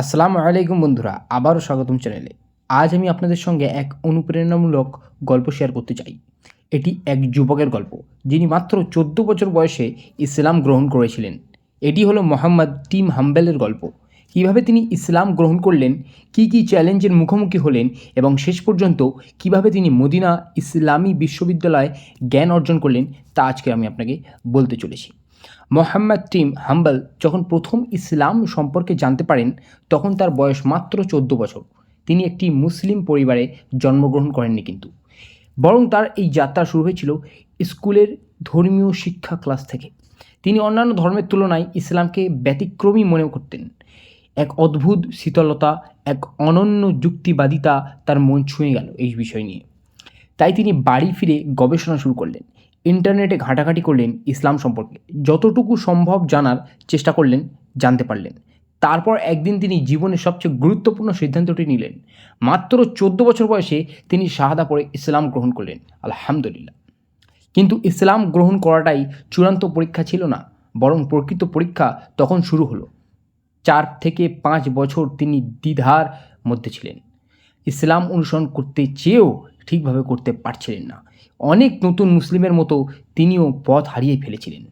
আসসালামু আলাইকুম বন্ধুরা, আবারও স্বাগতম চ্যানেলে। আজ আমি আপনাদের সঙ্গে এক অনুপ্রেরণামূলক গল্প শেয়ার করতে চাই। এটি এক যুবকের গল্প, যিনি মাত্র চোদ্দ বছর বয়সে ইসলাম গ্রহণ করেছিলেন। এটি হলো মোহাম্মদ টিম হাম্বেলের গল্প। কীভাবে তিনি ইসলাম গ্রহণ করলেন, কি কি চ্যালেঞ্জের মুখোমুখি হলেন, এবং শেষ পর্যন্ত কীভাবে তিনি মদিনা ইসলামী বিশ্ববিদ্যালয়ে জ্ঞান অর্জন করলেন, তা আজকে আমি আপনাকে বলতে চলেছি। মোহাম্মদ টিম হাম্বল যখন প্রথম ইসলাম সম্পর্কে জানতে পারেন, তখন তার বয়স মাত্র চোদ্দ বছর। তিনি একটি মুসলিম পরিবারে জন্মগ্রহণ করেননি কিন্তু। বরং তার এই যাত্রা শুরু হয়েছিল স্কুলের ধর্মীয় শিক্ষা ক্লাস থেকে। তিনি অন্যান্য ধর্মের তুলনায় ইসলামকে ব্যতিক্রমী মনে করতেন। এক অদ্ভুত শীতলতা, এক অনন্য যুক্তিবাদিতা তার মন ছুঁয়ে গেল এই বিষয় নিয়ে। তাই তিনি বাড়ি ফিরে গবেষণা শুরু করলেন। ইন্টারনেটে ঘাঁটাঘাঁটি করলেন ইসলাম সম্পর্কে। যতটুকু সম্ভব জানার চেষ্টা করলেন, জানতে পারলেন। তারপর একদিন তিনি জীবনের সবচেয়ে গুরুত্বপূর্ণ সিদ্ধান্তটি নিলেন। মাত্র চোদ্দ বছর বয়সে তিনি শাহাদা পড়ে ইসলাম গ্রহণ করলেন। আলহামদুলিল্লাহ। কিন্তু ইসলাম গ্রহণ করাটাই চূড়ান্ত পরীক্ষা ছিল না, বরং প্রকৃত পরীক্ষা তখন শুরু হলো। চার থেকে পাঁচ বছর তিনি দ্বিধার মধ্যে ছিলেন। ইসলাম অনুসরণ করতে চেয়েও ঠিকভাবে করতে পারছিলেন না। অনেক নতুন মুসলিমের মতো তিনিও পথ হারিয়ে ফেলেছিলেন।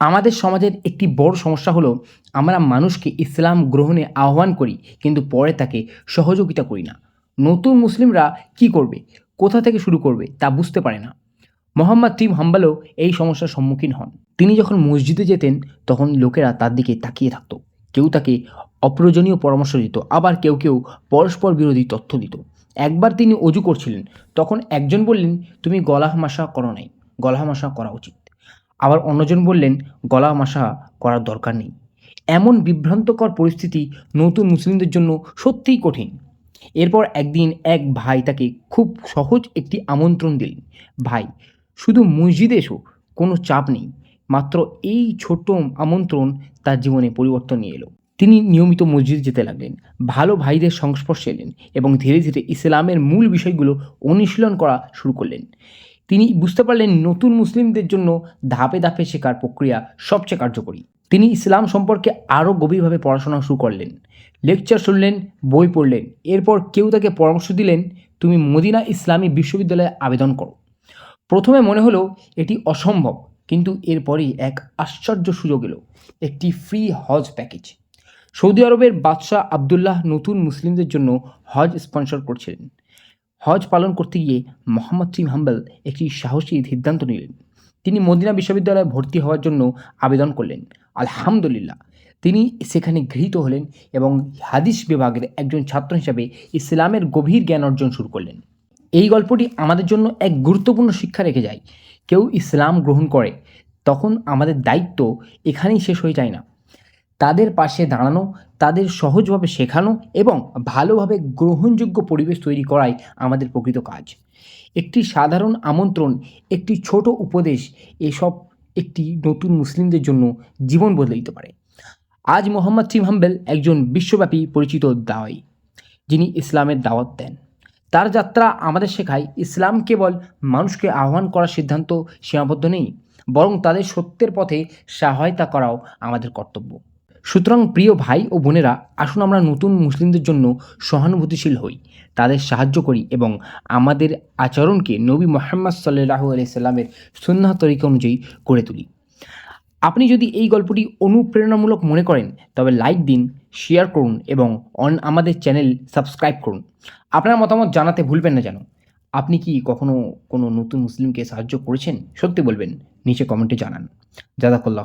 আমাদের সমাজের একটি বড় সমস্যা হলো, আমরা মানুষকে ইসলাম গ্রহণে আহ্বান করি, কিন্তু পরে তাকে সহযোগিতা করি না। নতুন মুসলিমরা কি করবে? কোথা থেকে শুরু করবে? তা বুঝতে পারে না। মোহাম্মদ টিম হাম্বালও এই সমস্যার সম্মুখীন হন। তিনি যখন মসজিদে যেতেন, তখন লোকেরা তার দিকে তাকিয়ে থাকত। কেউ তাকে অপ্রয়োজনীয় পরামর্শ দিত, আবার কেউ কেউ পরস্পর বিরোধী তথ্য দিত। একবার তিনি অজু করছিলেন, তখন একজন বললেন, তুমি গলা মাসা করো নাই গলা মাসা করা উচিত। আবার অন্যজন বললেন গলা মাসা করার দরকার নেই। এমন বিভ্রান্তকর পরিস্থিতি নতুন মুসলিমদের জন্য সত্যিই কঠিন। এরপর একদিন এক ভাই তাকে খুব সহজ একটি আমন্ত্রণ দিলেন, ভাই, শুধু মসজিদে এসো, কোনো চাপ নেই। মাত্র এই ছোট আমন্ত্রণ তার জীবনে পরিবর্তন নিয়ে এলো। তিনি নিয়মিত মসজিদ যেতে লাগলেন, ভালো ভাইদের সংস্পর্শে এলেন এবং ধীরে ধীরে ইসলামের মূল বিষয়গুলো অনুশীলন করা শুরু করলেন। তিনি বুঝতে পারলেন নতুন মুসলিমদের জন্য ধাপে ধাপে শেখার প্রক্রিয়া সবচেয়ে কার্যকরী। তিনি ইসলাম সম্পর্কে আরও গভীরভাবে পড়াশোনা শুরু করলেন, লেকচার শুনলেন, বই পড়লেন, এরপর কেউ তাকে পরামর্শ দিলেন, তুমি মদিনা ইসলামী বিশ্ববিদ্যালয়ে আবেদন করো। প্রথমে মনে হলো এটি অসম্ভব, কিন্তু এরপরেই এক আশ্চর্য সুযোগ এলো, একটি ফ্রি হজ প্যাকেজ। সৌদি আরবের বাদশাহ আবদুল্লাহ নতুন মুসলিমদের জন্য হজ স্পন্সর করছিলেন। হজ পালন করতে গিয়ে মোহাম্মদ সিম হাম্বল একটি সাহসী সিদ্ধান্ত নিলেন। তিনি মদিনা বিশ্ববিদ্যালয়ে ভর্তি হওয়ার জন্য আবেদন করলেন। আলহামদুলিল্লাহ, তিনি সেখানে গৃহীত হলেন এবং হাদিস বিভাগের একজন ছাত্র হিসাবে ইসলামের গভীর জ্ঞান অর্জন শুরু করলেন। এই গল্পটি আমাদের জন্য এক গুরুত্বপূর্ণ শিক্ষা রেখে যায়। কেউ ইসলাম গ্রহণ করে, তখন আমাদের দায়িত্ব এখানেই শেষ হয়ে যায় না। তাদের পাশে দাঁড়ানো, তাদের সহজভাবে শেখানো এবং ভালোভাবে গ্রহণযোগ্য পরিবেশ তৈরি করাই আমাদের প্রকৃত কাজ। একটি সাধারণ আমন্ত্রণ, একটি ছোট উপদেশ, এসব একটি নতুন মুসলিমদের জন্য জীবন বদলে দিতে পারে। আজ মোহাম্মদ সিম হাম্বেল একজন বিশ্বব্যাপী পরিচিত দাওয়াই, যিনি ইসলামের দাওয়াত দেন। তার যাত্রা আমাদের শেখায় ইসলাম কেবল মানুষকে আহ্বান করার সিদ্ধান্ত, সীমাবদ্ধ নেই, বরং তাদের সত্যের পথে সহায়তা করাও আমাদের কর্তব্য। সুতরাং প্রিয় ভাই ও বোনেরা, আসুন আমরা নতুন মুসলিমদের জন্য সহানুভূতিশীল হই। তাদের সাহায্য করি এবং আমাদের আচরণকে নবী মোহাম্মদ সাল্লাহু আলাইসাল্লামের সুন্নাহ তরিকা অনুযায়ী করে তুলি। আপনি যদি এই গল্পটি অনুপ্রেরণামূলক মনে করেন, তবে লাইক দিন, শেয়ার করুন এবং অন আমাদের চ্যানেল সাবস্ক্রাইব করুন। আপনার মতামত জানাতে ভুলবেন না যেন। আপনি কি কখনো কোনো নতুন মুসলিমকে সাহায্য করেছেন? সত্যি বলবেন, নিচে কমেন্টে জানান। জাদাকুল্লাহ